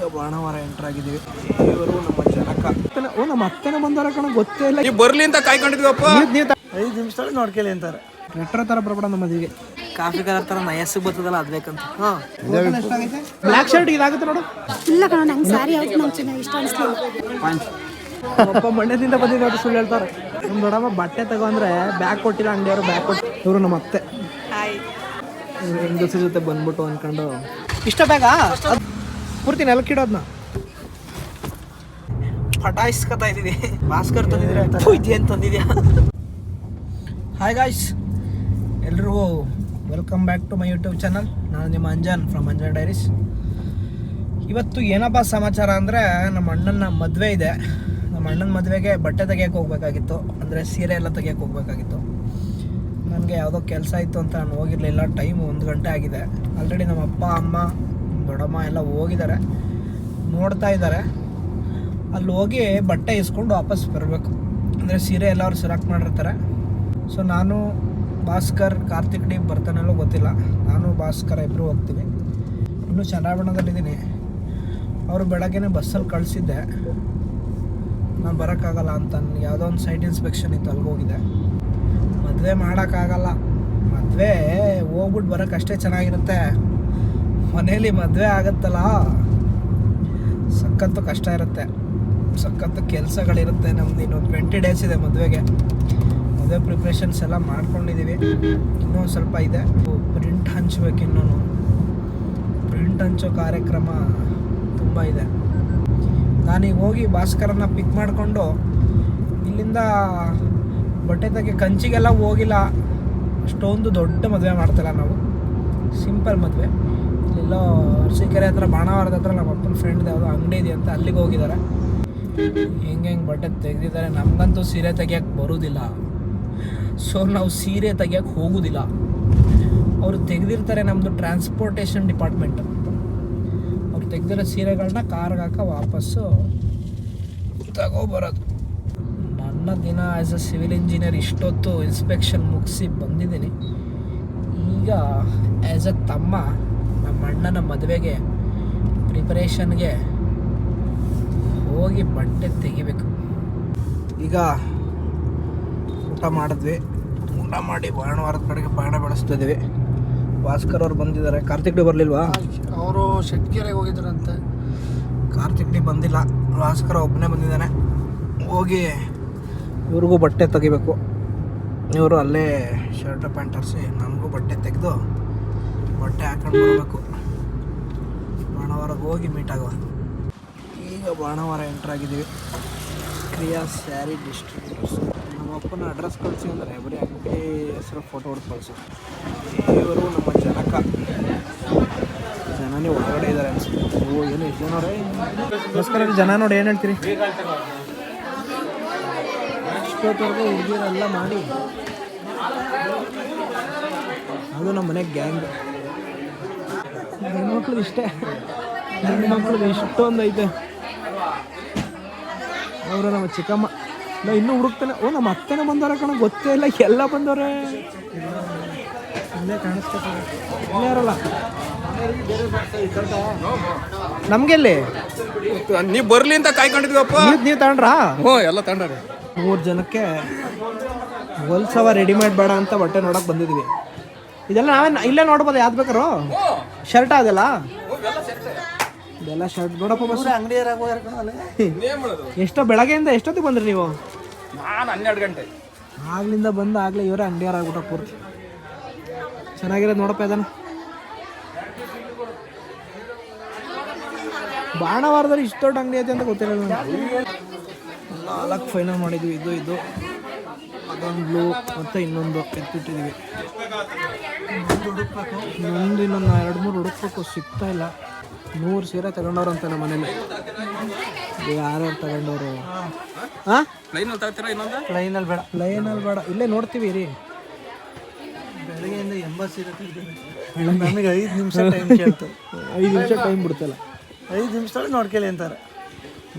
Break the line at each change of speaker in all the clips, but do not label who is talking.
ಈಗ ಬಾಣವಾರ ಎಂಟರ್ ಆಗಿದ್ದೀವಿ. ಇವರು ನಮ್ಮ ಜನಕ. ಓ ನಮ್ಮ ಅತ್ತನ ಬಂದಾರ ಕಣ ಗೊತ್ತೇ ಇಲ್ಲ.
ನೀವು ಬರ್ಲಿ ಅಂತ ಕಾಯ್ಕೊಂಡಿದ್ವಪ್ಪ
ಐದು ನಿಮಿಷದಲ್ಲಿ ನೋಡ್ಕೊಳ್ಳಿ ಅಂತಾರೆ. ರೆಟ್ರೋ ತರ ಬರ್ಬೇಡ ನಮ್ಮ ಮದುವೆಗೆ. ಕಾಫಿ ಕಲರ್ ತರ ನಯಸ್ಸಿಗೆ ಬರ್ತದಲ್ಲ ಅದ್ ಬೇಕಂತ. ಹಾ. ಬ್ಲ್ಯಾಕ್ ಶರ್ಟ್ ಇದಾಗುತ್ತೆ ನೋಡು.
ಇಲ್ಲ ಕಣ ನಂಗೆ ಸ್ಯಾರಿ ನಂಗೆ ಚೆನ್ನಾಗಿ ಇಷ್ಟ ಅನಿಸ್ಲಿಲ್ಲ.
ಒಬ್ಬ ಮಂಡ್ಯದಿಂದ ಬಂದಿದ್ದು ಸುಳ್ಳು ಹೇಳ್ತಾರೆ. ನಮ್ಮ ದೊಡ್ಡಮ್ಮ ಬಟ್ಟೆ ತಗೋ ಅಂದ್ರೆ ಬ್ಯಾಗ್ ಕೊಟ್ಟಿಲ್ಲ ಅಂಗಡಿಯವರು ಬ್ಯಾಗ್ ಕೊಟ್ಟು ಇವರು ನಮ್ಮ ಅತ್ತೆ. ಹಾಯ್ ಹೆಂಗಸ್ರ ಜೊತೆ ಬಂದ್ಬಿಟ್ಟು ಅನ್ಕೊಂಡು. ಇಷ್ಟ ಬ್ಯಾಗಾ ಅದ್ ಪೂರ್ತಿ ನೆಲಕ್ಕಿಡೋದ್ನ ಪಟಾಯಿಸ್ಕೊತಾ ಇದೀವಿ ಭಾಸ್ಕರ್ ತಂದಿದ್ರೆ ಇದೇನು ತಂದಿದ್ಯಾ? ಹಾಯ್ ಗಾಯ್ಸ್ ಎಲ್ರಿಗೂ welcome back to my YouTube channel ನಾನು ನಿಮ್ಮ ಅಂಜಾನ್ ಫ್ರಮ್ ಅಂಜನ್ ಡೈರೀಸ್ ಇವತ್ತು ಏನಪ್ಪ ಸಮಾಚಾರ ಅಂದರೆ ನಮ್ಮ ಅಣ್ಣನ ಮದುವೆ ಇದೆ. ನಮ್ಮ ಅಣ್ಣನ ಮದುವೆಗೆ ಬಟ್ಟೆ ತೆಗಿಯಕ್ಕೆ ಹೋಗ್ಬೇಕಾಗಿತ್ತು. ಅಂದರೆ ಸೀರೆ ಎಲ್ಲ ತೆಗಿಯಕ್ಕೆ ಹೋಗ್ಬೇಕಾಗಿತ್ತು. ನನಗೆ ಯಾವುದೋ ಕೆಲಸ ಇತ್ತು ಅಂತ ನಾನು ಹೋಗಿರಲಿಲ್ಲ. ಟೈಮ್ ಒಂದು ಗಂಟೆ ಆಗಿದೆ. ಆಲ್ರೆಡಿ ನಮ್ಮ ಅಪ್ಪ ಅಮ್ಮ ದೊಡ್ಡಮ್ಮ ಎಲ್ಲ ಹೋಗಿದ್ದಾರೆ. ನೋಡ್ತಾ ಇದ್ದಾರೆ. ಅಲ್ಲಿ ಹೋಗಿ ಬಟ್ಟೆ ಇಸ್ಕೊಂಡು ವಾಪಸ್ ಬರಬೇಕು. ಅಂದರೆ ಸೀರೆ ಎಲ್ಲ ಅವ್ರು ಸೆಲೆಕ್ಟ್ ಮಾಡಿರ್ತಾರೆ. ಸೊ ನಾನು ಭಾಸ್ಕರ್, ಕಾರ್ತಿಕ್ ಡಿ ಬರ್ತಾನೆಲ್ಲೋ ಗೊತ್ತಿಲ್ಲ. ನಾನು ಭಾಸ್ಕರ್ ಇಬ್ಬರು ಹೋಗ್ತೀವಿ. ಇನ್ನೂ ಚಂದ್ರಾಭರಣದಲ್ಲಿದ್ದೀನಿ ಅವರು ಬೆಳಗ್ಗೆ ಬಸ್ಸಲ್ಲಿ ಕಳಿಸಿದ್ದೆ. ನಾನು ಬರೋಕ್ಕಾಗಲ್ಲ ಅಂತ ನನಗೆ ಯಾವುದೋ ಒಂದು ಸೈಟ್ ಇನ್ಸ್ಪೆಕ್ಷನ್ ಇತ್ತು ಅಲ್ಲಿಗೆ ಹೋಗಿದ್ದೆ. ಮದುವೆ ಮಾಡೋಕ್ಕಾಗಲ್ಲ. ಮದುವೆ ಹೋಗ್ಬಿಟ್ಟು ಬರೋಕ್ಕಷ್ಟೇ ಚೆನ್ನಾಗಿರುತ್ತೆ. ಮನೇಲಿ ಮದುವೆ ಆಗುತ್ತಲ್ಲ? ಸಖತ್ತು ಕಷ್ಟ ಇರುತ್ತೆ. ಸಖತ್ತು ಕೆಲಸಗಳಿರುತ್ತೆ ನಮ್ದು ಇನ್ನೊಂದು ಟ್ವೆಂಟಿ ಡೇಸ್ ಇದೆ ಮದುವೆಗೆ. ಮದುವೆ ಪ್ರಿಪ್ರೇಷನ್ಸ್ ಎಲ್ಲ ಮಾಡ್ಕೊಂಡಿದ್ದೀವಿ ಇನ್ನೂ ಸ್ವಲ್ಪ ಇದೆ. ಪ್ರಿಂಟ್ ಹಂಚ್ಬೇಕು ಇನ್ನೂ ಪ್ರಿಂಟ್ ಹಂಚೋ ಕಾರ್ಯಕ್ರಮ ತುಂಬ ಇದೆ. ನಾನೀಗ ಹೋಗಿ ಭಾಸ್ಕರನ್ನ ಪಿಕ್ ಮಾಡಿಕೊಂಡು ಇಲ್ಲಿಂದ ಬಟ್ಟೆ ತೆಗೆ ಕಂಚಿಗೆಲ್ಲ ಹೋಗಿಲ್ಲ. ಅಷ್ಟೊಂದು ದೊಡ್ಡ ಮದುವೆ ಮಾಡ್ತಲ್ಲ ನಾವು. ಸಿಂಪಲ್ ಮದುವೆ. ಇಲ್ಲೆಲ್ಲೋ ಅರಸೀಕೆರೆ ಹತ್ರ, ಬಾಣಾವರದ ಹತ್ರ ನಮ್ಮ ಅಪ್ಪನ ಫ್ರೆಂಡ್ ಯಾವುದೋ ಅಂಗಡಿ ಇದೆ ಅಂತ ಅಲ್ಲಿಗೆ ಹೋಗಿದ್ದಾರೆ. ಹೆಂಗೆ ಹೆಂಗೆ ಬಟ್ಟೆ ತೆಗೆದಿದ್ದಾರೆ, ನಮಗಂತೂ ಸೀರೆ ತೆಗಿಯಕ್ ಬರೋದಿಲ್ಲ. ಸೊ ನಾವು ಸೀರೆ ತೆಗಿಯಕ್ ಹೋಗೋದಿಲ್ಲ. ಅವರು ತೆಗೆದಿರ್ತಾರೆ ನಮ್ಮದು ಟ್ರಾನ್ಸ್ಪೋರ್ಟೇಷನ್ ಡಿಪಾರ್ಟ್ಮೆಂಟ್ ಅವ್ರು ತೆಗೆದಿರೋ ಸೀರೆಗಳನ್ನ ಕಾರ್ಗೆ ಹಾಕ ವಾಪಸ್ಸು ತಗೋಬರೋದು. ನನ್ನ ದಿನ ಆ್ಯಸ್ ಅ ಸಿವಿಲ್ ಇಂಜಿನಿಯರ್ ಇಷ್ಟೊತ್ತು ಇನ್ಸ್ಪೆಕ್ಷನ್ ಮುಗಿಸಿ ಬಂದಿದ್ದೀನಿ. ಈಗ ಆ್ಯಸ್ ಅ ತಮ್ಮ ನಮ್ಮ ಅಣ್ಣನ ಮದುವೆಗೆ ಪ್ರಿಪರೇಷನ್ಗೆ ಹೋಗಿ ಬಟ್ಟೆ ತೆಗಿಬೇಕು. ಈಗ ಊಟ ಮಾಡಿದ್ವಿ. ಊಟ ಮಾಡಿ ಭಾನುವಾರದ ಕಡೆಗೆ ಪಯಣ ಬೆಳೆಸ್ತಾ ಇದೀವಿ. ಭಾಸ್ಕರ್ ಅವ್ರು ಬಂದಿದ್ದಾರೆ. ಕಾರ್ತಿಕ್ ಡಿ ಬರಲಿಲ್ವಾ?
ಅವರು ಶೆಟ್ಗೆರೆಗೆ ಹೋಗಿದ್ರಂತೆ
ಕಾರ್ತಿಕ್ ಡಿ ಬಂದಿಲ್ಲ. ಭಾಸ್ಕರ್ ಒಬ್ಬನೇ ಬಂದಿದ್ದಾನೆ. ಹೋಗಿ ಇವ್ರಿಗೂ ಬಟ್ಟೆ ತೆಗಿಬೇಕು. ಇವರು ಅಲ್ಲೇ ಶರ್ಟ್ ಪ್ಯಾಂಟ್ ಹರಿಸಿ ನಮಗೂ ಬಟ್ಟೆ ತೆಗೆದು ಬಟ್ಟೆ ಹಾಕೊಂಡು ಬರಬೇಕು. ಬಾಣವಾರಕ್ಕೆ ಹೋಗಿ ಮೀಟ್ ಆಗುವ. ಈಗ ಬಾಣವಾರ ಎಂಟರ್ ಆಗಿದ್ದೀವಿ. ಕ್ರಿಯಾ ಸ್ಯಾರಿ ಡಿಸ್ಟ್ರಿಬ್ಯೂಟರ್ಸ್ ನಮ್ಮ ಅಪ್ಪನ ಅಡ್ರೆಸ್ ಕಳಿಸಿ ಅಂದರೆ ಬರೀ ಅಂಗಡಿ ಹೆಸರು ಫೋಟೋ ಹೊಡೆದು ಕಳಿಸಿ. ಇವರು ನಮ್ಮ ಜನಕ ಜನನೇ ಒಳಗಡೆ ಇದ್ದಾರೆ ಅನ್ಸುತ್ತೆ. ಓ ಏನು ಇಷ್ಟ ನೋಡ್ರಿ ನಮಸ್ಕಾರ ಜನ ನೋಡಿ ಏನು ಹೇಳ್ತೀರಿ? ಅಷ್ಟೊತ್ತವರೆಗೂ ಹುಡುಗಿರೆಲ್ಲ ಮಾಡಿ. ಅದು ನಮ್ಮ ಮನೆ ಗ್ಯಾಂಗ್ ಹೆಣ್ಮಕ್ಳು ಇಷ್ಟೇ. ಹೆಣ್ಮಕ್ಳು ಇಷ್ಟೊಂದು ಐತೆ. ಅವರ ನಮ್ಮ ಚಿಕ್ಕಮ್ಮ. ನಾ ಇನ್ನೂ ಹುಡುಕ್ತಾನೆ. ಓ ನಮ್ಮ ಅತ್ತೆನೇ ಬಂದವ್ರೆ ಕಣ ಗೊತ್ತೇ ಇಲ್ಲ ಎಲ್ಲ ಬಂದವ್ರೆ. ಇಲ್ಲೇ ಯಾರಲ್ಲ? ನಮ್ಗೆಲ್ಲಿ?
ನೀವು ಬರ್ಲಿ ಅಂತ ಕಾಯ್ಕೊಂಡಿದ್ವಪ್ಪ.
ನೀವು ನೀವು ತಗೊಂಡ್ರಾ?
ಹ್ಞೂ ಎಲ್ಲ ತಗೊಂಡ್ರಿ.
ಮೂರು ಜನಕ್ಕೆ ಹೊಲ್ಸವ ರೆಡಿಮೇಡ್ ಬೇಡ ಅಂತ ಬಟ್ಟೆ ನೋಡಕ್ ಬಂದಿದ್ವಿ. ಇದೆಲ್ಲ ನಾವೇ ಇಲ್ಲೇ ನೋಡ್ಬೋದು ಯಾವ್ದು ಬೇಕಾರು ಶರ್ಟ್ ಅದೆಲ್ಲ? ಇದೆಲ್ಲ ಶರ್ಟ್ ನೋಡಪ್ಪ ಬಸ್
ಅಂಗಡಿ
ಎಷ್ಟೋ ಬೆಳಗ್ಗೆಯಿಂದ ಎಷ್ಟೊತ್ತಿಗೆ ಬಂದ್ರಿ ನೀವು?
ನಾನು ಹನ್ನೆರಡು ಗಂಟೆ.
ಆಗ್ಲಿಂದ ಬಂದು ಆಗ್ಲೇ ಇವರೇ ಅಂಗಡಿಯಾರ ಆಗ್ಬಿಟ್ಟ ಪೂರ್ತಿ. ಚೆನ್ನಾಗಿರೋದು ನೋಡಪ್ಪ ಇದನ್ನ. ಬಾಣವಾರದಲ್ಲಿ ಇಷ್ಟು ದೊಡ್ಡ ಅಂಗಡಿ ಐತೆ ಅಂತ ಗೊತ್ತಿರಲ್ಲ. ನಾಲ್ಕು ಫೈನಲ್ ಮಾಡಿದ್ವಿ ಇದು ಇದು. ಅದೊಂದು ಬ್ಲೂ ಮತ್ತು ಇನ್ನೊಂದು ಎತ್ತಿಟ್ಟಿದ್ದೀವಿ ಇನ್ನೊಂದು ಇನ್ನೊಂದು ಎರಡು ಮೂರು ಹುಡುಕ್ಬೇಕು ಸಿಗ್ತಾ ಇಲ್ಲ. ನೂರು ಸೀರೆ ತಗೊಂಡವ್ರಂತ ನಮ್ಮ ಮನೇಲಿ. ಯಾರ್ಯಾರು ತಗೊಂಡವ್ರು? ಹಾಂ
ಲೈನಲ್ಲಿ ತಗೋತೀರಾ ಇನ್ನೊಂದು?
ಲೈನಲ್ಲಿ ಬೇಡ. ಲೈನಲ್ಲಿ ಬೇಡ. ಇಲ್ಲೇ ನೋಡ್ತೀವಿ ರೀ
ಬೆಳಗ್ಗೆಯಿಂದ ಎಂಬತ್ತು ಸೀರೆ ತೆಗ್ದಿದ್ದಾರೆ ನಮಗೆ ಐದು ನಿಮಿಷ ಟೈಮ್ ಕೇಳ್ತು
ಐದು ನಿಮಿಷ ಟೈಮ್ ಬಿಡ್ತಲ್ಲ.
ಐದು ನಿಮಿಷದಲ್ಲಿ ನೋಡ್ಕೊಳ್ಳಿ ಅಂತಾರೆ.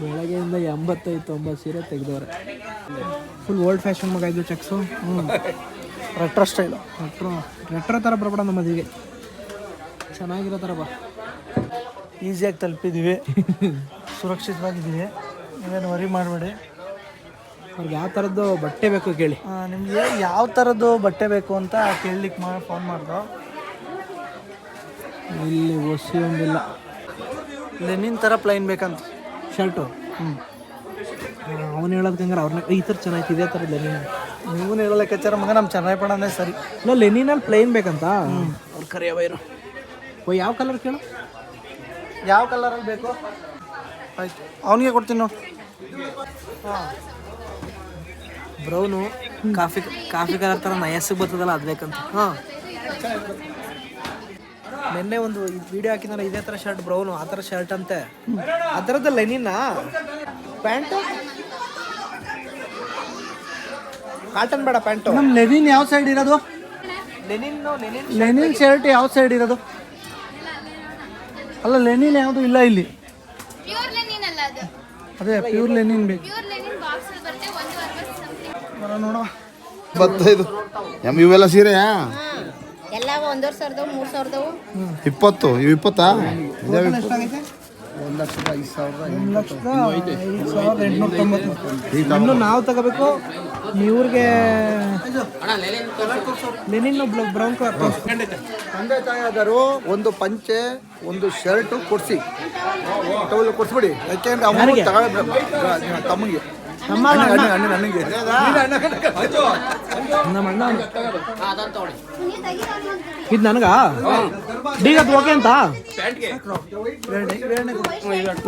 ಬೆಳಗ್ಗೆಯಿಂದ ಎಂಬತ್ತೈದು ತೊಂಬತ್ತು ಸೀರೆ ತೆಗೆದವ್ರೆ. ಫುಲ್ ಓಲ್ಡ್ ಫ್ಯಾಷನ್ ಮಗ ಇದು ಚೆಕ್ಸು. ಹ್ಞೂ ರೆಟ್ರೋ ಸ್ಟೈಲು ರೆಟ್ರೋ ರೆಟ್ರೋ ಥರ ಬರ್ಬೇಡ ನಮ್ಮ ಮದುವೆಗೆ. ಚೆನ್ನಾಗಿರೋ ಥರ ಬಾ.
ಈಸಿಯಾಗಿ ತಲುಪಿದ್ದೀವಿ ಸುರಕ್ಷಿತವಾಗಿದ್ದೀವಿ ನೀವೇನು ವರಿ ಮಾಡಬೇಡಿ.
ಅವ್ರಿಗೆ ಯಾವ ಥರದ್ದು ಬಟ್ಟೆ ಬೇಕು ಕೇಳಿ.
ನಿಮಗೆ ಯಾವ ಥರದ್ದು ಬಟ್ಟೆ ಬೇಕು ಅಂತ ಕೇಳಲಿಕ್ಕೆ ಮಾ ಫೋನ್ ಮಾಡ್ದೋ.
ಇಲ್ಲಿ ಒಸಿ ಒಂದಿಲ್ಲ.
ಲೆನಿನ್ ಥರ ಪ್ಲೈನ್ ಬೇಕಂತ.
ಶರ್ಟು. ಹ್ಞೂ ಅವನು ಹೇಳೋದಕ್ಕೆ ಹಂಗಾರೆ ಅವ್ರನ್ನ ಈ ಥರ ಚೆನ್ನಾಗಿತ್ತು ಇದೇ ಥರ ಲೆನಿನ್
ನೀವು ಹೇಳೋ ಲೆಕ್ಕಾಚಾರ ಮಗ ನಮ್ಮ ಚನ್ನರಾಯಪಟ್ಟಣನೇ ಸರಿ.
ಇಲ್ಲ ಲೆನಿನಲ್ಲಿ ಪ್ಲೈನ್ ಬೇಕಂತ? ಅವ್ರು ಕರೆಯವ ಇರೋ. ಓ ಯಾವ ಕಲರ್ ಕೇಳು?
ಯಾವ ಕಲರಲ್ಲಿ ಬೇಕು? ಆಯ್ತು. ಅವನಿಗೆ ಕೊಡ್ತೀನಿ ನೋಡಿ.
ಬ್ರೌನು ಕಾಫಿ ಕಾಫಿ ಕಲರ್ ಥರ ನಯಸ್ಸಿಗೆ ಬರ್ತದಲ್ಲ ಅದು ಬೇಕಂತ. ಹಾಂ. ನಿನ್ನೆ ಒಂದು ವಿಡಿಯೋ ಹಾಕಿದಾರೆ ಇದೇ ಥರ ಶರ್ಟ್ ಬ್ರೌನು ಆ ಥರ ಶರ್ಟ್ ಅಂತೆ. ಆ ಥರದ್ದು ಲೆನಿನ್ನ ಪ್ಯಾಂಟು? ಕಾಟನ್ ಬೇಡ ಪ್ಯಾಂಟು.
ನಮ್ಮ ಲೆನಿನ್ ಯಾವ ಸೈಡ್ ಇರೋದು?
ಲೆನಿನ್
ಲೆನಿನ್ ಶರ್ಟ್ ಯಾವ ಸೈಡ್ ಇರೋದು? ಅಲ್ಲ ಲೆನಿನ್ ಯಾವುದು ಇಲ್ಲ ಇಲ್ಲಿ.
ಪ್ಯೂರ್ ಲೆನಿನ್ ಅಲ್ಲ ಅದು.
ಅದೇ ಪ್ಯೂರ್ ಲೆನಿನ್ ಬೇಕು. ಬರ ನೋಡುವ.
ಇಪ್ಪತ್ತೈದು. ಎಂ ಇವೆಲ್ಲ ಸೀರೆ?
ಎಲ್ಲ ಒಂದೂವರೆ ಸಾವಿರದವು ಮೂರು ಸಾವಿರದವು.
ಇಪ್ಪತ್ತು ಇವು ಇಪ್ಪತ್ತಾ?
ಒಂದು ಲಕ್ಷದ ಐದು ಸಾವಿರದ ಎಂಟುನೂರ. ತೊಂಬತ್ತು.
ಇನ್ನು ನಾವು ತಗೋಬೇಕು. ಇವ್ರಿಗೆ ಲೆನಿನ್ ಬ್ರೌನ್ ಕಲರ್
ತಂದೆ ತಾಯಿಯಾದರು ಒಂದು ಪಂಚೆ ಒಂದು ಶರ್ಟ್ ಕೊಡಿಸಿ. ಕೊಡ್ಸ್ಬಿಡಿ ಕೊಡಿಸ್ಬಿಡಿ. ಯಾಕೆಂದ್ರೆ
ಯಾರಿಗೆ?
ಅವನು ತಮಗೆ
ನಮ್ಮ
ಅಣ್ಣ ಅಣ್ಣ ನನಗೆ
ನಮ್ಮ ಅಣ್ಣ ಇದು ನನಗ ಡಿ ಅದು ಓಕೆ ಅಂತ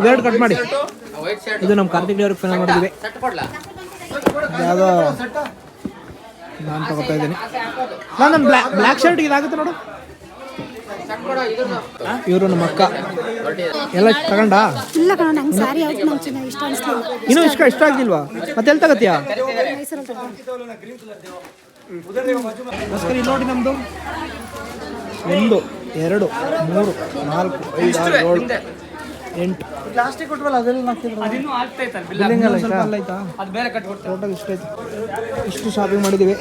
ಎರಡು ಕಟ್ ಮಾಡಿ ಇದು ನಮ್ಮ ಕಾರ್ತಿಕ್ ಅವ್ರಿಗೆ ಫೋನ್ ಮಾಡಿದ್ವಿ ಯಾವುದೋ ನಾನು ತಗೋತಾ ಇದ್ದೀನಿ ನಾನು ಬ್ಲ್ಯಾಕ್ ಬ್ಲ್ಯಾಕ್ ಶರ್ಟ್ ಇದಾಗುತ್ತೆ ನೋಡು ಇವರು ನಮ್ಮ ಅಕ್ಕ. ಎಲ್ಲ ತಗೊಂಡ?
ಇಲ್ಲ ಕಣ ನಂಗೆ ಸ್ಯಾರಿ ಯಾವ್ದು ನಂಗೆ ಚೆನ್ನಾಗಿ ಇಷ್ಟ ಅನಿಸ್ಲಿಲ್ಲ.
ಇನ್ನೂ ಇಷ್ಟ ಇಷ್ಟ ಆಗ್ಲಿಲ್ವಾ? ಮತ್ತೆ ಎಲ್ಲಿ ತಗತ್ತೀಯಾ ಇಲ್ಲಿ ನೋಡಿ ನಮ್ಮದು ಒಂದು ಎರಡು ಮೂರು ನಾಲ್ಕು ಐದು ಆರು ಏಳು ಎಂಟು.
ಪ್ಲಾಸ್ಟಿಕ್ ಕೊಟ್ವಲ್ಲ ಅದೆಲ್ಲ
ಆಯ್ತಾ? ಟೋಟಲ್ ಇಷ್ಟ ಆಯ್ತು. ಇಷ್ಟು ಶಾಪಿಂಗ್ ಮಾಡಿದ್ದೀವಿ.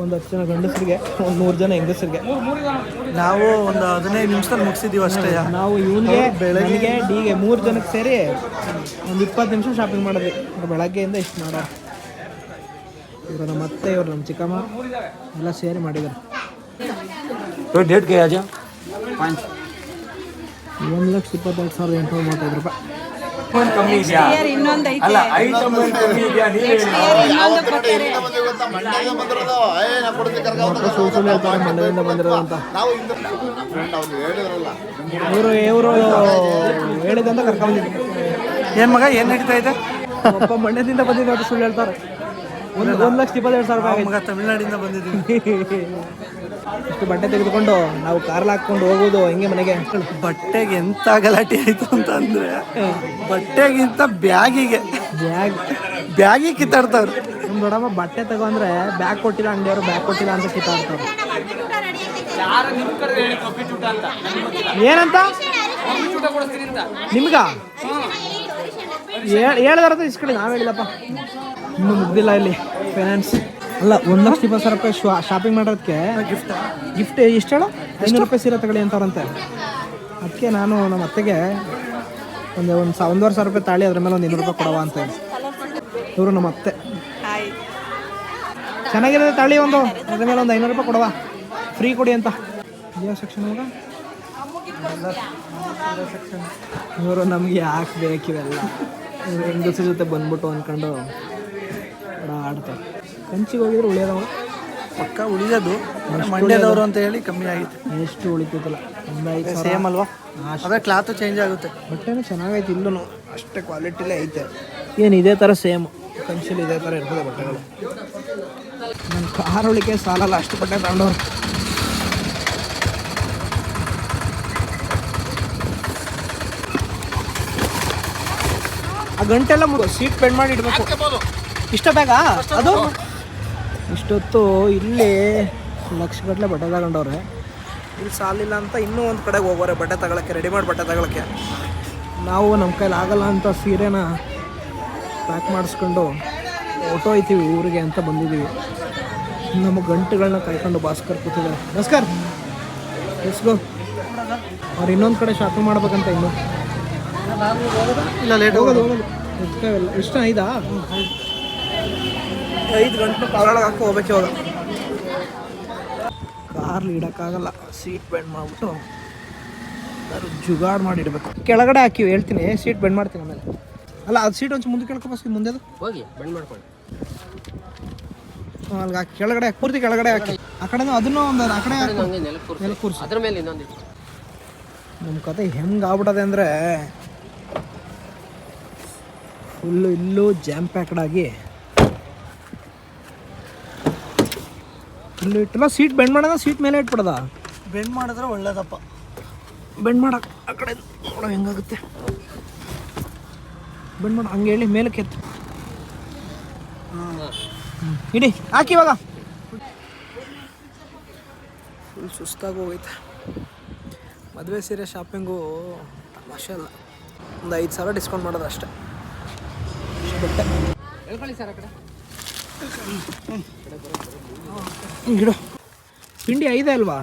ಒಂದು ಹತ್ತು ಜನ ಗಂಡಸರಿಗೆ ಒಂದು ನೂರು ಜನ ಹೆಂಗಸರಿಗೆ.
ನಾವು ಒಂದು ಹದಿನೈದು ನಿಮಿಷದಲ್ಲಿ ಮುಗಿಸಿದೀವಿ ಅಷ್ಟೇ.
ನಾವು ಇವನಿಗೆ ಬೆಳಗ್ಗೆ ಡಿಗೆ ಮೂರು ಜನಕ್ಕೆ ಸೇರಿ ಒಂದು ಇಪ್ಪತ್ತು ನಿಮಿಷ ಶಾಪಿಂಗ್ ಮಾಡಿದ್ವಿ ಬೆಳಗ್ಗೆಯಿಂದ ಇಷ್ಟು ಮಾಡೋ. ಇವರು ನಮ್ಮ ಅತ್ತೆ ಇವರು ನಮ್ಮ ಚಿಕ್ಕಮ್ಮ ಎಲ್ಲ ಸೇರಿ ಮಾಡಿದ್ದಾರೆ.
ಡೇಟ್ಗೆ ಆಜಾ
ಒಂದು ಲಕ್ಷ ಇಪ್ಪತ್ತೆರಡು ಸಾವಿರದ ಎಂಟುನೂರ ಮೂವತ್ತೈದು ರೂಪಾಯಿ. ಸುಳ್ಳು ಹೇಳ್ತಾರೆ ಮಂಡ್ಯದಿಂದ ಬಂದಿರೋದು. ಅಂತ ಇವರು ಇವರು ಹೇಳಿದಂತ
ಏನ್ ಮಗ ಏನ್ ನಡೀತಾ ಇದೆ?
ಒಬ್ಬ ಮಂಡ್ಯದಿಂದ ಬಂದಿದ್ದು ಸುಳ್ಳು ಹೇಳ್ತಾರೆ. ಒಂದು ಒಂದು ಲಕ್ಷ ಇಪ್ಪತ್ತೆರಡು ಸಾವಿರ ರೂಪಾಯಿ
ಮಗ ತಮಿಳ್ನಾಡಿಂದ ಬಂದಿದ್ದೀವಿ.
ಇಷ್ಟು ಬಟ್ಟೆ ತೆಗೆದುಕೊಂಡು ನಾವು ಕಾರ್ಲ್ ಹಾಕ್ಕೊಂಡು ಹೋಗೋದು ಹಿಂಗೆ ಮನೆಗೆ.
ಬಟ್ಟೆಗೆ ಎಂತ ಗಲಾಟೆ ಆಯ್ತು ಅಂತ ಅಂದ್ರೆ ಬಟ್ಟೆಗಿಂತ ಬ್ಯಾಗಿಗೆ.
ಬ್ಯಾಗ್.
ಬ್ಯಾಗಿ ಕಿತ್ತಾಡ್ತಾವ್ರು.
ನಮ್ಮ ದೊಡ್ಡಮ್ಮ ಬಟ್ಟೆ ತಗೊಂಡ್ರೆ ಅಂದ್ರೆ ಬ್ಯಾಗ್ ಕೊಟ್ಟಿಲ್ಲ ಅಂಗಡಿಯವರು ಬ್ಯಾಗ್ ಕೊಟ್ಟಿಲ್ಲ ಅಂತ ಕಿತ್ತಾಡ್ತಾರೆ. ಏನಂತ? ನಿಮ್ಗ? ಹೇಳಿದಾರ ಇಸ್ಕೊಳ್ಳಿ ನಾವು ಹೇಳಿಲ್ಲಪ್ಪ. ಇನ್ನೂ ಮುಗ್ದಿಲ್ಲ ಇಲ್ಲಿ ಫೈನಾನ್ಸ್ ಅಲ್ಲ ಒಂದು ಲಕ್ಷ ಇಪ್ಪತ್ತು ಸಾವಿರ ರೂಪಾಯಿ ಶಾಪಿಂಗ್ ಮಾಡೋದಕ್ಕೆ ಗಿಫ್ಟ್ ಗಿಫ್ಟ್ ಎಷ್ಟು ಹೇಳ? ಐನೂರು ರೂಪಾಯಿ ಸೀರೆ ತಗೊಳ್ಳಿ ಅಂತವ್ರಂತೆ. ಅದಕ್ಕೆ ನಾನು ನಮ್ಮ ಅತ್ತೆಗೆ ಒಂದು ಒಂದು ಸಾ ಒಂದೂವರೆ ಸಾವಿರ ರೂಪಾಯಿ ತಾಳಿ ಅದ್ರ ಮೇಲೆ ಒಂದು ಇನ್ನೂರು ರೂಪಾಯಿ ಕೊಡವ ಅಂತ ಹೇಳಿ. ಇವರು ನಮ್ಮ ಅತ್ತೆ. ಚೆನ್ನಾಗಿರೋದು ತಾಳಿ ಒಂದು. ಅದ್ರ ಮೇಲೆ ಒಂದು ಐನೂರು ರೂಪಾಯಿ ಕೊಡವ ಫ್ರೀ ಕೊಡಿ ಅಂತ. ಯಾವ ಸೆಕ್ಷನ್ ಇವಾಗ ಇವರು ನಮಗೆ ಯಾಕೆ ಬೇಕಿವೆಲ್ಲ ಹೆಂಗಸ ಜೊತೆ ಬಂದ್ಬಿಟ್ಟು ಅಂದ್ಕೊಂಡು ಆಡ್ತಾರೆ ಕಂಚಿಗೆ ಹೋಗಿದ್ರೆ ಉಳಿಯೋದವ?
ಪಕ್ಕ ಉಳಿಯೋದು. ಮಂಡ್ಯದವರು ಅಂತ ಹೇಳಿ ಕಮ್ಮಿ ಆಗಿತ್ತು
ಎಷ್ಟು ಉಳಿತೈತಲ್ಲ? ಒಂದು
ಸೇಮ್ ಅಲ್ವಾ? ಅದೇ ಕ್ಲಾತ್ ಚೇಂಜ್ ಆಗುತ್ತೆ.
ಬಟ್ಟೆನೂ ಚೆನ್ನಾಗೈತೆ ಇಲ್ಲೂ ಅಷ್ಟೇ ಕ್ವಾಲಿಟಿಲೇ ಐತೆ. ಏನು ಇದೇ ಥರ ಸೇಮ್ ಕಂಚಿಲಿ ಇದೇ ಥರ ಇರ್ತದೆ ಬಟ್ಟೆಗಳು. ನನ್ನ ಕಾರ್ ಉಳಿಕೆ ಸಾಲಲ್ಲ ಅಷ್ಟು ಬಟ್ಟೆ ತಗೊಂಡವ್ರು. ಆ ಗಂಟೆಲ್ಲ ಮುಗ ಸೀಟ್ ಪೆಂಡ್ ಮಾಡಿ ಇಡಬೇಕು. ಇಷ್ಟ ಅದು? ಇಷ್ಟೊತ್ತು ಇಲ್ಲಿ ಲಕ್ಷಗಟ್ಟಲೆ ಬಟ್ಟೆ ತಗೊಂಡವ್ರೆ. ಇಲ್ಲಿ ಸಾಲಿಲ್ಲ ಅಂತ ಇನ್ನೂ ಒಂದು ಕಡೆಗೆ ಹೋಗೋರೆ ಬಟ್ಟೆ ತಗೊಳಕ್ಕೆ ರೆಡಿಮೇಡ್ ಬಟ್ಟೆ ತಗೊಳಕ್ಕೆ. ನಾವು ನಮ್ಮ ಕೈಲಿ ಆಗಲ್ಲ ಅಂತ ಸೀರೆನ ಪ್ಯಾಕ್ ಮಾಡಿಸ್ಕೊಂಡು ಹೊಟ್ಟೋಯ್ತೀವಿ ಊರಿಗೆ ಅಂತ ಬಂದಿದ್ದೀವಿ ನಮ್ಮ ಗಂಟುಗಳನ್ನ ಕಾಯ್ಕೊಂಡು ಭಾಸ್ಕರ್ ಕೂತಿದ್ದಾರೆ ನಮಸ್ಕಾರ ಎಸ್ಗೋ ಅವ್ರು ಇನ್ನೊಂದು ಕಡೆ ಶಾಪಿಂಗ್ ಮಾಡ್ಬೇಕಂತ ಇನ್ನು.
ಇಲ್ಲ ಲೇಟ್
ಹೋಗೋದು ಹೋಗೋದು. ಎಷ್ಟು ಐದಾ? ಐದು ಗಂಟೆ ಕಾಲೊಳಗೆ ಹಾಕಿ ಹೋಗ್ಬೇಕು ಇವಾಗ. ಕಾರ್ಲಿ ಇಡೋಕ್ಕಾಗಲ್ಲ. ಸೀಟ್ ಬೆಂಡ್ ಮಾಡಿಬಿಟ್ಟು ಯಾರು ಜುಗಾಡ್ ಮಾಡಿ ಇಡಬೇಕು. ಕೆಳಗಡೆ ಹಾಕಿವಿ ಹೇಳ್ತೀನಿ ಸೀಟ್ ಬೆಂಡ್ ಮಾಡ್ತೀನಿ ಆಮೇಲೆ. ಅಲ್ಲ ಅದು ಸೀಟ್ ಒಂದು ಮುಂದೆ ಕೇಳ್ಕೊಬಸ್ ಮುಂದೆ
ಹೋಗಿ ಬೆಂಡ್ ಮಾಡ್ಕೊಳ್ಳಿ
ಅಲ್ಲಿಗೆ ಹಾಕಿ. ಕೆಳಗಡೆ ಹಾಕಿ ಪೂರ್ತಿ ಕೆಳಗಡೆ ಹಾಕಿ. ಆ ಕಡೆ ಅದನ್ನು ಒಂದು ಆ ಕಡೆ ಹಾಕು.
ಕೂರ್ಸಿ.
ನೆಲಕ್ಕೆ
ಅದ್ರ ಮೇಲೆ ಇನ್ನೊಂದು.
ನಮ್ಮ ಕತೆ ಹೆಂಗೆ ಆಗ್ಬಿಟ್ಟದೆ ಅಂದರೆ ಫುಲ್ಲು ಇಲ್ಲೂ ಜಾಮ್ ಪ್ಯಾಕ್ಡ್ ಆಗಿ ಇಲ್ಲೂ ಇಟ್ಟಲ್ಲ ಸೀಟ್ ಬೆಂಡ್ ಮಾಡೋದ ಸೀಟ್ ಮೇಲೆ ಇಟ್ಬಿಡದ?
ಬೆಂಡ್ ಮಾಡಿದ್ರೆ ಒಳ್ಳೇದಪ್ಪ.
ಬೆಂಡ್ ಮಾಡಕ್ಕೆ ಆ ಕಡೆ ನೋಡೋ ಹೆಂಗಾಗುತ್ತೆ. ಬೆಂಡ್ ಮಾಡ ಹಂಗೆ ಹೇಳಿ ಮೇಲಕ್ಕೆ ಎತ್ತು. ಹ್ಮ್. ಇಡಿ ಹಾಕಿ ಇವಾಗ. ಫುಲ್ ಸುಸ್ತಾಗಿ ಹೋಗೈತೆ ಮದುವೆ ಸೀರೆ ಶಾಪಿಂಗು ತಮಾಷೆ ಅಲ್ಲ ಒಂದು ಐದು ಸಾವಿರ ಡಿಸ್ಕೌಂಟ್ ಮಾಡೋದು ಅಷ್ಟೇ.
ಹೇಳ್ಕೊಳ್ಳಿ ಸರ್ ಆ ಕಡೆ.
ಹಿಂಗಿಡು ಪಿಂಡಿ ಐದೇ ಅಲ್ವಾ?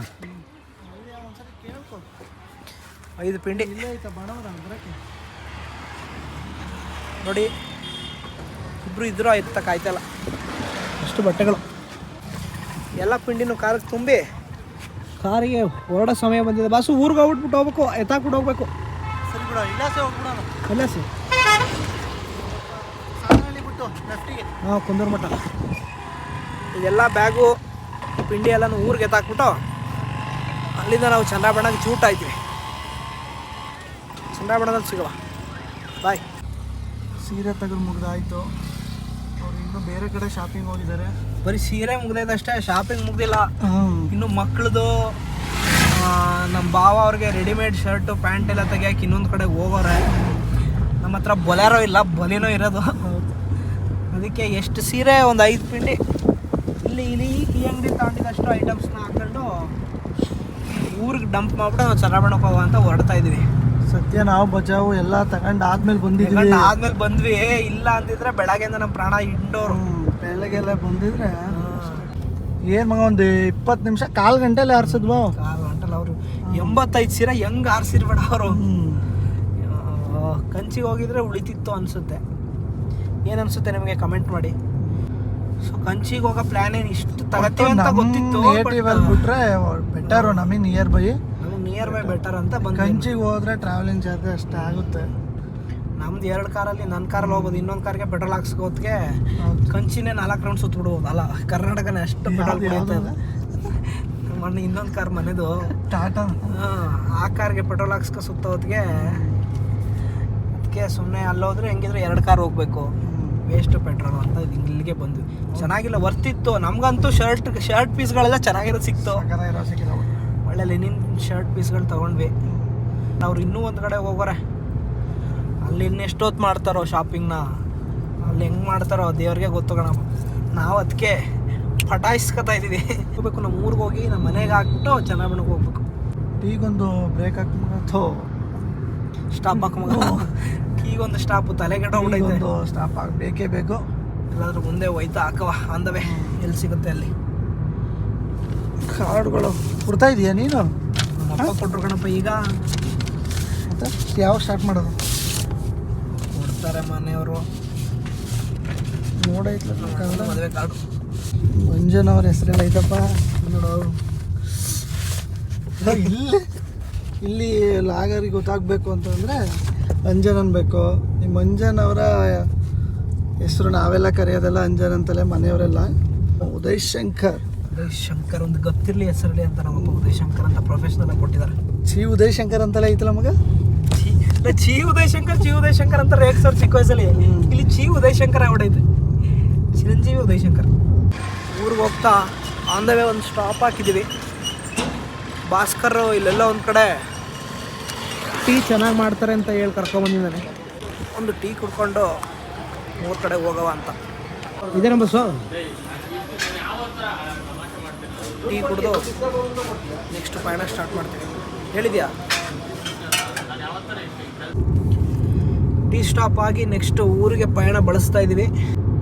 ಐದು ಪಿಂಡಿ. ನೋಡಿ ಇಬ್ರು ಇದ್ರು ಆಯ್ತು ಕಾಯ್ತಲ್ಲ ಅಷ್ಟು ಬಟ್ಟೆಗಳು. ಎಲ್ಲ ಪಿಂಡಿನೂ ಕಾರಿಗೆ ತುಂಬಿ ಕಾರಿಗೆ ಹೊರಡೋ ಸಮಯ ಬಂದಿದೆ. ಬಾಸು ಊರಿಗೆ ಹೋಗ್ಬಿಟ್ಬಿಟ್ಟು ಹೋಗ್ಬೇಕು ಎತ್ತಾಕ್ಬಿಟ್ಟು ಹೋಗ್ಬೇಕು.
ಸರಿ ಬಿಡ ಇಲ್ಲಾಸೆ ಹೋಗ್ಬಿಡೋಣ.
ಅಲ್ಲ ಸರ್ ಹಾಂ ಕುಂದೂರು ಮಠ. ಇದೆಲ್ಲ ಬ್ಯಾಗು. ಪಿಂಡಿ ಎಲ್ಲನೂ ಊರಿಗೆ ಎತ್ತಾಕ್ಬಿಟ್ಟು ಅಲ್ಲಿಂದ ನಾವು ಚಂದ್ರಾಬಣ್ಣಗೆ ಚೂಟ್ ಆಯ್ತೀವಿ ಚಂದ್ರಾಬಣ್ಣದಲ್ಲಿ ಸಿಗೋಲ್ಲ ಬಾಯ್.
ಸೀರೆ ತೆಗೆದು ಮುಗ್ದಾಯ್ತು. ಅವ್ರು ಇನ್ನೂ ಬೇರೆ ಕಡೆ ಶಾಪಿಂಗ್ ಹೋಗಿದ್ದಾರೆ.
ಬರೀ ಸೀರೆ ಮುಗ್ದಾಯ್ತಷ್ಟೇ ಶಾಪಿಂಗ್ ಮುಗ್ದಿಲ್ಲ. ಇನ್ನು ಮಕ್ಕಳದು ನಮ್ಮ ಭಾವ ಅವ್ರಿಗೆ ರೆಡಿಮೇಡ್ ಶರ್ಟು ಪ್ಯಾಂಟ್ ಎಲ್ಲ ತೆಗಿಯಕ್ಕೆ ಇನ್ನೊಂದು ಕಡೆ ಹೋಗೋರೆ. ನಮ್ಮ ಹತ್ರ ಬೊಲೆರೋ ಇಲ್ಲ ಬಲಿನೋ ಇರೋದು. ಅದಕ್ಕೆ ಎಷ್ಟು ಸೀರೆ ಒಂದು ಐದು ಪಿಂಡಿ. ಇಲ್ಲಿ ಇಲ್ಲಿ ಈ ಅಂಗಡಿ ತಗೊಂಡಿದ್ದಷ್ಟು ಐಟಮ್ಸ್ನ ಹಾಕೊಂಡು ಊರಿಗೆ ಡಂಪ್ ಮಾಡ್ಬಿಟ್ಟು ನಾವು ಚಂದ್ರಬಣ್ಣಕ್ಕೆ ಹೋಗೋ ಅಂತ ಹೊರಡ್ತಾ ಇದ್ದೀವಿ.
ಸದ್ಯ ನಾವು ಬಚಾವು ಎಲ್ಲ ತಗೊಂಡು ಆದ್ಮೇಲೆ ಬಂದಿದ್ವಿ
ಯಾಕಂದ್ರೆ ಆದ್ಮೇಲೆ ಬಂದ್ವಿ. ಇಲ್ಲ ಅಂದಿದ್ರೆ ಬೆಳಗ್ಗೆಯಿಂದ ನಮ್ಮ ಪ್ರಾಣ ಇಂಡೋರು
ಬೆಳಗ್ಗೆಲ್ಲ ಬಂದಿದ್ರೆ ಏನು ಮಗ ಒಂದು ಇಪ್ಪತ್ತು ನಿಮಿಷ ಕಾಲ್ ಗಂಟೆಲಿ ಆರ್ಸದ್ವಾ?
ಕಾಲು ಗಂಟೆಲಿ ಅವರು. ಎಂಬತ್ತೈದು ಸೀರೆ ಹೆಂಗ್ ಆರಿಸಿರ್ಬೇಡ ಅವರು. ಕಂಚಿಗೆ ಹೋಗಿದ್ರೆ ಉಳಿತಿತ್ತು ಅನ್ಸುತ್ತೆ. ಏನು ಅನ್ಸುತ್ತೆ ನಿಮಗೆ? ಕಮೆಂಟ್ ಮಾಡಿ. ಸೊ ಕಂಚಿಗೆ ಹೋಗೋ ಪ್ಲಾನ್ ಏನು ಇಷ್ಟು ತಗತ್ತೀವಿ ಅಂತ ಗೊತ್ತಿತ್ತು
ನೇಟಿವ್ ಅಲ್ಲಿ ಬಿಟ್ರೆ ಬೆಟರು ನಮಗೆ nearby
nearby better ಅಂತ ಬಂದು
ಕಂಚಿಗೆ ಹೋದ್ರೆ ಟ್ರಾವೆಲಿಂಗ್ ಚಾರ್ಜ್ ಅಷ್ಟೇ ಆಗುತ್ತೆ.
ನಮ್ದು ಎರಡು ಕಾರಲ್ಲಿ ನನ್ನ ಕಾರಲ್ಲಿ ಹೋಗ್ಬೋದು ಇನ್ನೊಂದು ಕಾರ್ಗೆ ಪೆಟ್ರೋಲ್ ಹಾಕ್ಸ್ಕೋತ್ಗೆ
ಹೌದು.
ಕಂಚಿನೇ ನಾಲ್ಕು ರೌಂಡ್ ಸುತ್ಬಿಡ್ಬೋದು. ಅಲ್ಲ ಕರ್ನಾಟಕನೇ ಅಷ್ಟು ಪೆಟ್ರೋಲ್ ಕುಡಿಯುತ್ತೆ ಮೊನ್ನೆ ಇನ್ನೊಂದು ಕಾರ್ ಮನೆದು.
ಟಾಟಾ
ಆ ಕಾರ್ಗೆ ಪೆಟ್ರೋಲ್ ಹಾಕ್ಸ್ಕೊ ಸುತ್ತ ಹೊತ್ತಿಗೆ ಅದಕ್ಕೆ ಸುಮ್ಮನೆ ಅಲ್ಲೋದ್ರೆ ಹೆಂಗಿದ್ರೆ ಎರಡು ಕಾರ್ ಹೋಗ್ಬೇಕು. ವೇಸ್ಟ್ ಪೆಟ್ರೋಲ್ ಅಂತ ಇಲ್ಲಿಗೆ ಬಂದ್ವಿ. ಚೆನ್ನಾಗಿಲ್ಲ ವರ್ತಿತ್ತು ನಮಗಂತೂ ಶರ್ಟ್ ಶರ್ಟ್ ಪೀಸ್ಗಳೆಲ್ಲ ಚೆನ್ನಾಗಿರೋ ಸಿಕ್ತು. ಒಳ್ಳೆ ಲೆನಿನ್ ಶರ್ಟ್ ಪೀಸ್ಗಳು ತೊಗೊಂಡ್ವಿ. ಅವ್ರು ಇನ್ನೂ ಒಂದು ಕಡೆ ಹೋಗೋರೆ. ಅಲ್ಲಿ ಇನ್ನೆಷ್ಟೊತ್ತು ಮಾಡ್ತಾರೋ ಶಾಪಿಂಗ್ನ ಅಲ್ಲಿ ಹೆಂಗೆ ಮಾಡ್ತಾರೋ ದೇವ್ರಿಗೆ ಗೊತ್ತು ಕಣಪ್ಪ ನಾವು ಅದಕ್ಕೆ ಪಟಾಯಿಸ್ಕೊತಾ ಇದ್ದೀವಿ ಹೋಗ್ಬೇಕು ನಮ್ಮ ಊರಿಗೆ ಹೋಗಿ ನಮ್ಮ ಮನೆಗೆ ಹಾಕ್ಬಿಟ್ಟು ಚೆನ್ನಾಗಿ ಹೋಗ್ಬೇಕು.
ಈಗೊಂದು ಬ್ರೇಕ್ ಹಾಕ್ಬಿಟ್ಟು
ಸ್ಟಾಪ್ ಹಾಕ ಒಂದು ಸ್ಟಾಪ್ ತಲೆ ಕೆಟ್ಟೋಗ್ಬಿಟ್ಟೈತೆ
ಒಂದು ಸ್ಟಾಪ್ ಆಗಿ ಬೇಕೇ ಬೇಕು.
ಎಲ್ಲಾದ್ರೂ ಮುಂದೆ ಹೋಯ್ತಾ ಹಾಕವ ಅಂದವೆ. ಎಲ್ಲಿ ಸಿಗುತ್ತೆ ಅಲ್ಲಿ?
ಕಾರ್ಡ್ಗಳು ಕೊಡ್ತಾ ಇದೀಯಾ ನೀನು?
ಅಪ್ಪ ಕೊಟ್ರು ಕಣಪ್ಪ ಈಗ.
ಮತ್ತೆ ಯಾವಾಗ ಸ್ಟಾರ್ಟ್ ಮಾಡೋದು?
ಕೊಡ್ತಾರೆ ಮನೆಯವರು.
ನೋಡೈತ್ಲ
ಮದುವೆ ಕಾರ್ಡು.
ಮಂಜನವ್ರ ಅವ್ರ ಹೆಸರೆಲ್ಲ ಐತಪ್ಪ.
ನೋಡು.
ಇಲ್ಲಿ ಇಲ್ಲಿ ಲಾಗರಿಗೆ ಗೊತ್ತಾಗಬೇಕು ಅಂತಂದರೆ ಅಂಜನ್ ಅನ್ಬೇಕು. ನಿಮ್ಮ ಅಂಜನ್ ಅವರ ಹೆಸರು ನಾವೆಲ್ಲ ಕರೆಯೋದೆಲ್ಲ ಅಂಜನ್ ಅಂತಲೇ ಮನೆಯವರೆಲ್ಲ. ಉದಯ್ ಶಂಕರ್.
ಉದಯ್ ಶಂಕರ್ ಒಂದು ಗೊತ್ತಿರಲಿ ಹೆಸರಲ್ಲಿ ಅಂತ ನಮಗೆ ಉದಯ್ ಶಂಕರ್ ಅಂತ ಪ್ರೊಫೆಷನಲ್ ಆಗಿ ಕೊಟ್ಟಿದ್ದಾರೆ.
ಚಿ ಉದಯ್ ಶಂಕರ್ ಅಂತಲೇ ಐತಲ್ಲ ಮಗ?
ಚಿ ಉದಯ್ ಶಂಕರ್ ಚಿ ಉದಯ್ ಶಂಕರ್ ಅಂತ ರೇಕ್ಸೋರ್ ಚಿಕ್ಕ ವಯಸ್ಸಲ್ಲಿ. ಇಲ್ಲಿ ಚಿ ಉದಯ್ ಶಂಕರ್ ಆಗ್ಬಿಟ್ಟೈತೆ ಚಿರಂಜೀವಿ ಉದಯ್ ಶಂಕರ್. ಊರಿಗೆ ಹೋಗ್ತಾ ಆನ್ ದ ವೇ ಒಂದು ಸ್ಟಾಪ್ ಹಾಕಿದ್ದೀವಿ ಭಾಸ್ಕರ್ ಇಲ್ಲೆಲ್ಲ ಒಂದು ಕಡೆ ಟೀ ಚೆನ್ನಾಗಿ ಮಾಡ್ತಾರೆ ಅಂತ ಹೇಳಿ ಕರ್ಕೊಂಬಂದಿದ್ದಾನೆ ಒಂದು ಟೀ ಕುಡ್ಕೊಂಡು ಮೂರು ಕಡೆ ಹೋಗವ ಅಂತ. ಇದೇನ ಬಸ್ಸು ಟೀ ಕುಡಿದು ನೆಕ್ಸ್ಟ್ ಪಯಣ ಸ್ಟಾರ್ಟ್ ಮಾಡ್ತೀವಿ. ಹೇಳಿದ್ಯಾ? ಟೀ ಸ್ಟಾಪ್ ಆಗಿ ನೆಕ್ಸ್ಟ್ ಊರಿಗೆ ಪಯಣ ಬಳಸ್ತಾ ಇದ್ದೀವಿ.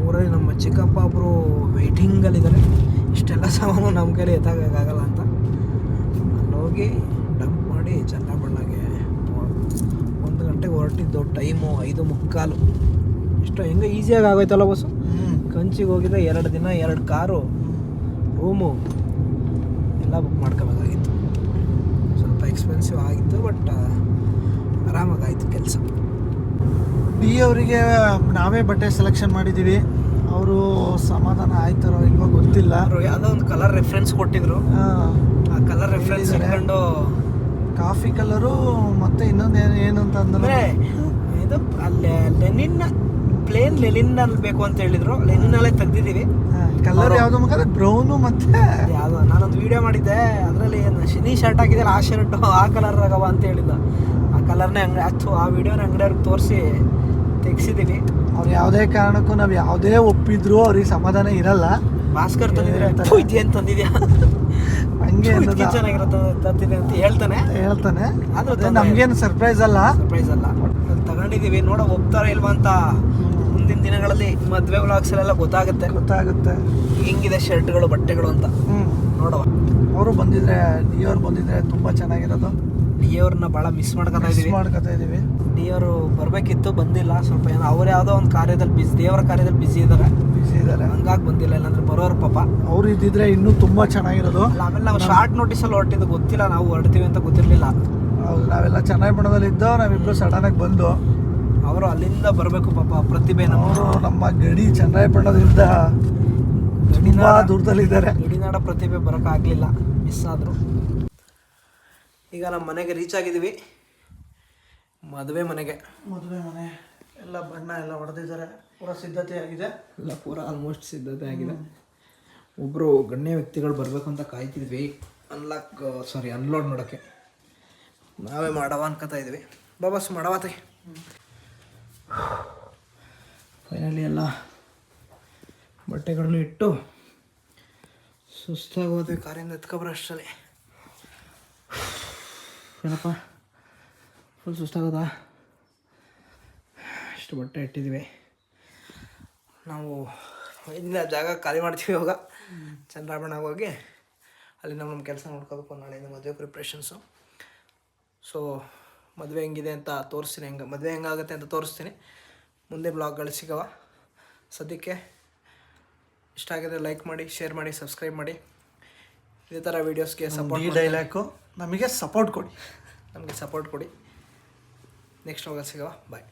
ಊರಲ್ಲಿ ನಮ್ಮ ಚಿಕ್ಕಪ್ಪ ಒಬ್ಬರು ವೆಯ್ಟಿಂಗಲ್ಲಿದ್ದಾರೆ ಇಷ್ಟೆಲ್ಲ ಸಾಮಾನು ನಮ್ಮ ಕೈಲಿ ಎತ್ತಾಗಲ್ಲ ಅಂತ. ಅಲ್ಲಿ ಹೋಗಿ ಡಂಪ್ ಮಾಡಿ ಚೆನ್ನ ಬಣ್ಣ ಹೊರಟಿದ್ದು ಟೈಮು ಐದು ಮುಕ್ಕಾಲು. ಇಷ್ಟು ಹೆಂಗೆ ಈಸಿಯಾಗಿ ಆಗೋಯ್ತಲ್ಲ ಬಸ್ಸು
ಹ್ಞೂ
ಕಂಚಿಗೆ ಹೋಗಿದ್ದೆ ಎರಡು ದಿನ ಎರಡು ಕಾರು ರೂಮು ಎಲ್ಲ ಬುಕ್ ಮಾಡ್ಕೋಬೇಕಾಗಿತ್ತು. ಸ್ವಲ್ಪ ಎಕ್ಸ್ಪೆನ್ಸಿವ್ ಆಗಿತ್ತು ಬಟ್ ಆರಾಮಾಗಾಯಿತು ಕೆಲಸ.
ಡಿ ಅವರಿಗೆ ನಾವೇ ಬಟ್ಟೆ ಸೆಲೆಕ್ಷನ್ ಮಾಡಿದ್ದೀವಿ. ಅವರು ಸಮಾಧಾನ ಆಯ್ತಾರೋ ಇಲ್ವೋ ಗೊತ್ತಿಲ್ಲ.
ಅವರು ಯಾವುದೋ ಒಂದು ಕಲರ್ ರೆಫರೆನ್ಸ್ ಕೊಟ್ಟಿದ್ರು.
ಆ,
ಕಲರ್ ರೆಫರೆನ್ಸ್. ಇಟ್ಕೊಂಡು
ಕಾಫಿ ಕಲರು ಮತ್ತೆ ಇನ್ನೊಂದು ಏನು ಏನು ಅಂತ ಅಂದ್ರೆ
ಇದು ಅಲ್ಲಿ ಲೆನಿನ್ ಪ್ಲೇನ್ ಲೆನಿನ್ ಅಲ್ಲಿ ಬೇಕು ಅಂತ ಹೇಳಿದ್ರು. ಲೆನಿನ್ ಅಲ್ಲೇ ತೆಗ್ದಿದ್ದೀವಿ.
ಕಲರ್ ಯಾವ್ದು ಮಗ ಬ್ರೌನು ಮತ್ತೆ
ಯಾವ್ದು ನಾನೊಂದು ವಿಡಿಯೋ ಮಾಡಿದ್ದೆ. ಅದರಲ್ಲಿ ಶಿನಿ ಶರ್ಟ್ ಹಾಕಿದ್ರೆ ಆ ಶರ್ಟ್ ಆ ಕಲರ್ ಆಗವ ಅಂತ ಹೇಳಿದ್ದ ಆ ಕಲರ್ನೇ ಅಂಗಡಿ ಹಚ್ಚು ಆ ವಿಡಿಯೋನ ಅಂಗಡಿಯವ್ರಿಗೆ ತೋರಿಸಿ ತೆಗ್ಸಿದ್ದೀವಿ
ಅವ್ರು ಯಾವುದೇ ಕಾರಣಕ್ಕೂ ನಾವು ಯಾವುದೇ ಒಪ್ಪಿದ್ರು ಅವ್ರಿಗೆ ಸಮಾಧಾನ ಇರಲ್ಲ.
ಭಾಸ್ಕರ್ ತಂದಿದ್ರೆ
ಹೇಳ್ತಾರೆ.
"ಥು, ಇದೇನ್ ತಂದಿದ್ಯಾ
ಹಂಗೆ
ಚೆನ್ನಾಗಿರುತ್ತೆ ತಂದಿದೆ ಅಂತ ಹೇಳ್ತಾನೆ.
ಹೇಳ್ತಾನೆ.
ಆದ್ರೆ
ನಮ್ಗೇನು ಸರ್ಪ್ರೈಸ್ ಅಲ್ಲ?
ಸರ್ಪ್ರೈಸ್ ಅಲ್ಲ. ಅದು ತಗೊಂಡಿದ್ದೀವಿ ನೋಡ ಹೋಗ್ತಾರ ಇಲ್ವಾ ಅಂತ ಮುಂದಿನ ದಿನಗಳಲ್ಲಿ ಮದುವೆ ವ್ಲಾಗ್ಸಲ್ಲೆಲ್ಲ ಗೊತ್ತಾಗುತ್ತೆ.
ಗೊತ್ತಾಗುತ್ತೆ.
ಹೆಂಗಿದೆ ಶರ್ಟ್ಗಳು ಬಟ್ಟೆಗಳು ಅಂತ. ನೋಡುವ
ಅವರು ಬಂದಿದ್ರೆ ಡಿ ಅವ್ರು ಬಂದಿದ್ರೆ ತುಂಬ ಚೆನ್ನಾಗಿರೋದು.
ಡಿ ಅವ್ರನ್ನ ಭಾಳ ಮಿಸ್ ಮಾಡ್ಕೊತಾ
ಮಿಸ್
ಇದೀವಿ.
ಮಾಡ್ಕೊತಾ ಇದೀವಿ.
ಡಿ ಅವರು ಬರಬೇಕಿತ್ತು ಬಂದಿಲ್ಲ ಸ್ವಲ್ಪ ಏನೋ ಅವ್ರು ಯಾವುದೋ ಒಂದು ಕಾರ್ಯದಲ್ಲಿ ಬಿಸಿ ದೇವರ ಕಾರ್ಯದಲ್ಲಿ ಬಿಸಿ ಇದ್ದಾರೆ
ಬಿಸಿ ಇದ್ದಾರೆ
ಹಂಗಾಗಿ ಬಂದಿಲ್ಲ ಇಲ್ಲಾಂದ್ರೆ ಬರೋರು ಪಾಪ.
ಅವ್ರು ಇದ್ದಿದ್ರೆ ಇನ್ನೂ ತುಂಬ ಚೆನ್ನಾಗಿರೋದು.
ನಾವೆಲ್ಲ ಆಮೇಲೆ ನಾವು ಶಾರ್ಟ್ ನೋಟಿಸಲ್ಲಿ ಹೊರಟಿದ್ದು ಗೊತ್ತಿಲ್ಲ ನಾವು ಹೊರಡ್ತೀವಿ ಅಂತ ಗೊತ್ತಿರಲಿಲ್ಲ.
ಹೌದು ನಾವೆಲ್ಲ ಚೆನ್ನೈಪಟ್ಟಣದಲ್ಲಿ ಇದ್ದೋ ನಾವಿಬ್ರು ಸಡನ್ನಾಗಿ ಬಂದು.
ಅವರು ಅಲ್ಲಿಂದ ಬರಬೇಕು ಪಾಪ ಪ್ರತಿಭೆ ನಮ್ಮ
ಅವರು ನಮ್ಮ ಗಡಿ ಚನ್ನರಾಯಪಟ್ಟಣದಿಂದ ತುಂಬ ದೂರದಲ್ಲಿದ್ದಾರೆ.
ಗಡಿನಾಡ ಪ್ರತಿಭೆ ಬರೋಕ್ಕಾಗಲಿಲ್ಲ ಮಿಸ್ ಆದರು. ಈಗ ನಮ್ಮ ಮನೆಗೆ ರೀಚ್ ಆಗಿದ್ದೀವಿ. ಮದುವೆ ಮನೆಗೆ.
ಮದುವೆ ಮನೆ ಎಲ್ಲ ಬಣ್ಣ ಎಲ್ಲ ಹೊಡೆದಿದ್ದಾರೆ ಪೂರ ಸಿದ್ಧತೆ ಆಗಿದೆ.
ಎಲ್ಲ ಪೂರ ಆಲ್ಮೋಸ್ಟ್ ಸಿದ್ಧತೆ ಆಗಿದೆ. ಒಬ್ಬರು ಗಣ್ಯ ವ್ಯಕ್ತಿಗಳು ಬರಬೇಕು ಅಂತ ಕಾಯ್ತಿದ್ವಿ. ಅನ್ಲಾಕ್ ಸಾರಿ ಅನ್ಲೋಡ್ ಮಾಡೋಕ್ಕೆ ನಾವೇ ಮಾಡವ ಅನ್ಕೋತಾ ಇದ್ವಿ. ಬಾಬಾಸ್ ಮಾಡವತ್ತೆ ಫೈನಲಿ ಎಲ್ಲ ಬಟ್ಟೆಗಳನ್ನು ಇಟ್ಟು ಸುಸ್ತಾಗಿ ಹೋದ್ವಿ ಕಾರಿಂದ ಎತ್ಕೊಬರೋ ಅಷ್ಟರಲ್ಲಿ ಏನಪ್ಪ? ಫುಲ್ ಸುಸ್ತಾಗದ? ಇಷ್ಟು ಬಟ್ಟೆ ಇಟ್ಟಿದ್ದೀವಿ. ನಾವು ಇಲ್ಲಿಂದ ಜಾಗ ಖಾಲಿ ಮಾಡ್ತೀವಿ ಇವಾಗ. ಚಂದ್ರಾಬಣ್ಣಗೆ ಹೋಗಿ ಅಲ್ಲಿ ನಮ್ಮ ನಮ್ಮ ಕೆಲಸ ನೋಡ್ಕೋಬೇಕು ನಾಳೆಯಿಂದ ಮದುವೆ ಪ್ರಿಪ್ರೇಷನ್ಸು ಸೊ ಮದುವೆ ಹೆಂಗಿದೆ ಅಂತ ತೋರಿಸ್ತೀನಿ ಹೆಂಗೆ, ಮದುವೆ ಹೆಂಗಾಗುತ್ತೆ ಅಂತ ತೋರಿಸ್ತೀನಿ. ಮುಂದೆ ಬ್ಲಾಗ್ಗಳು ಸಿಗವ. ಸದ್ಯಕ್ಕೆ ಇಷ್ಟ ಆಗಿದ್ರೆ ಲೈಕ್ ಮಾಡಿ ಶೇರ್ ಮಾಡಿ ಸಬ್ಸ್ಕ್ರೈಬ್ ಮಾಡಿ. ಇದೇ ಥರ ವೀಡಿಯೋಸ್ಗೆ
ಈ
ಸಪೋರ್ಟ್
ಡೈಲಾಕು ನಮಗೆ ಸಪೋರ್ಟ್ ಕೊಡಿ.
ನಮಗೆ ಸಪೋರ್ಟ್ ಕೊಡಿ. ನೆಕ್ಸ್ಟ್ ಹೋಗೋದು ಸಿಗವ. ಬಾಯ್